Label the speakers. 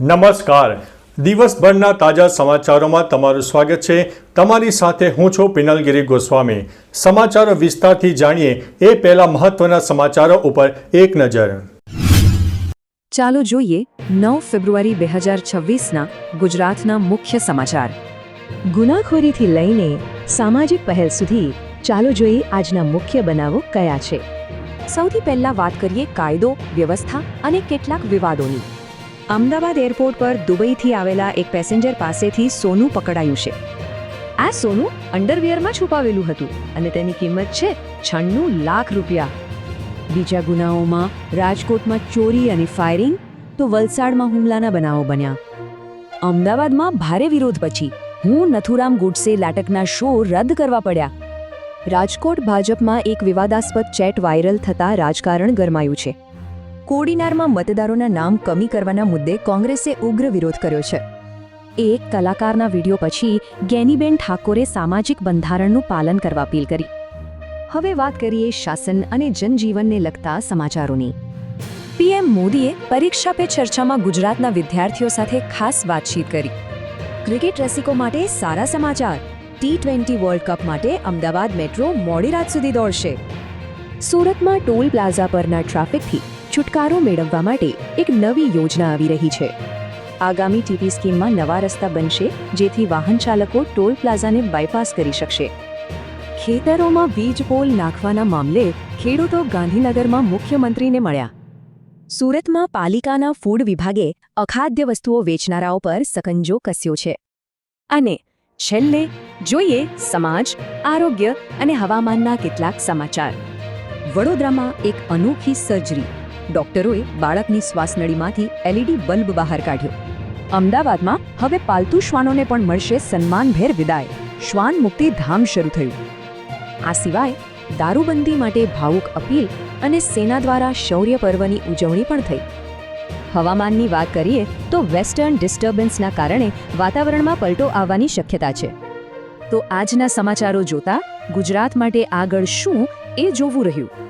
Speaker 1: નમસ્કાર. દિવસભરના તાજા સમાચારોમાં તમારું સ્વાગત છે. તમારી સાથે હું છું પિનલગીરી ગોસ્વામી. સમાચારો વિસ્તારથી જાણીએ એ પહેલા મહત્વના સમાચારો ઉપર એક નજર.
Speaker 2: ચાલો જોઈએ નવ ફેબ્રુઆરી બે હજાર છવ્વીસના ગુજરાતના મુખ્ય સમાચાર.
Speaker 3: ગુનાખોરીથી લઈને સામાજિક પહેલ સુધી ચાલો જોઈએ આજના મુખ્ય બનાવો કયા છે.
Speaker 2: સૌથી પહેલા વાત કરીએ કાયદો, વ્યવસ્થા અને કેટલાક વિવાદોની.
Speaker 3: અમદાવાદ એરપોર્ટ પર દુબઈથી આવેલા એક પેસેન્જર પાસેથી સોનું પકડાયું છે. આ સોનું અંડરવિયરમાં છુપાવેલું હતું અને તેની કિંમત છે છન્નું લાખ રૂપિયા. બીજા ગુનાઓમાં રાજકોટમાં ચોરી અને ફાયરિંગ, તો વલસાડમાં હુમલાના બનાવો બન્યા. અમદાવાદમાં ભારે વિરોધ પછી હું નથુરામ ગુડસે લાટકના શો રદ કરવા પડ્યા. રાજકોટ ભાજપમાં એક વિવાદાસ્પદ ચેટ વાયરલ થતા રાજકારણ ગરમાયું છે. કોડીનારમાં મતદારોના નામ કમી કરવાના મુદ્દે કોંગ્રેસે ઉગ્ર વિરોધ કર્યો છે. એક કલાકારના વીડિયો પછી ગેનીબેન ઠાકોરે સામાજિક બંધારણનું પાલન કરવા અપીલ કરી. હવે વાત કરીએ શાસન અને જનજીવનને લગતા સમાચારોની. પીએમ મોદીએ પરીક્ષા પે ચર્ચામાં ગુજરાતના વિદ્યાર્થીઓ સાથે ખાસ વાતચીત કરી. ક્રિકેટ રસિકો માટે સારા સમાચાર. ટી ટ્વેન્ટી વર્લ્ડ કપ માટે અમદાવાદ મેટ્રો મોડી રાત સુધી દોડશે. સુરતમાં ટોલ પ્લાઝા પરના ટ્રાફિકથી છુટકારો મેળવવા માટે એક નવી યોજના આવી રહી છે. આગામી ટીપી સ્કીમમાં નવા રસ્તા બનશે, જેથી વાહન ચાલકો ટોલ પ્લાઝાને બાયપાસ કરી શકશે. ખેતરોમાં વીજ પોલ નાખવાના મામલે ખેડૂતો ગાંધીનગરમાં મુખ્યમંત્રીને મળ્યા. સુરતમાં પાલિકાના ફૂડ વિભાગે અખાદ્ય વસ્તુઓ વેચનારાઓ પર સકંજો કસ્યો છે. અને છેલ્લે જોઈએ સમાજ, આરોગ્ય અને હવામાનના કેટલાક સમાચાર. વડોદરામાં એક અનોખી સર્જરી. ડોક્ટરોએ બાળકની શ્વાસનળીમાંથી એલઈડી બલ્બ બહાર કાઢ્યો. અમદાવાદમાં હવે પાલતુ શ્વાનોને પણ મળશે સન્માનભેર વિદાય. શ્વાન મુક્તિ ધામ શરૂ થયું. આ સિવાય દારૂબંધી માટે ભાવુક અપીલ અને સેના દ્વારા શૌર્ય પર્વની ઉજવણી પણ થઈ. હવામાનની વાત કરીએ તો વેસ્ટર્ન ડિસ્ટર્બન્સના કારણે વાતાવરણમાં પલટો આવવાની શક્યતા છે. તો આજના સમાચારો જોતા ગુજરાત માટે આગળ શું એ જોવું રહ્યું.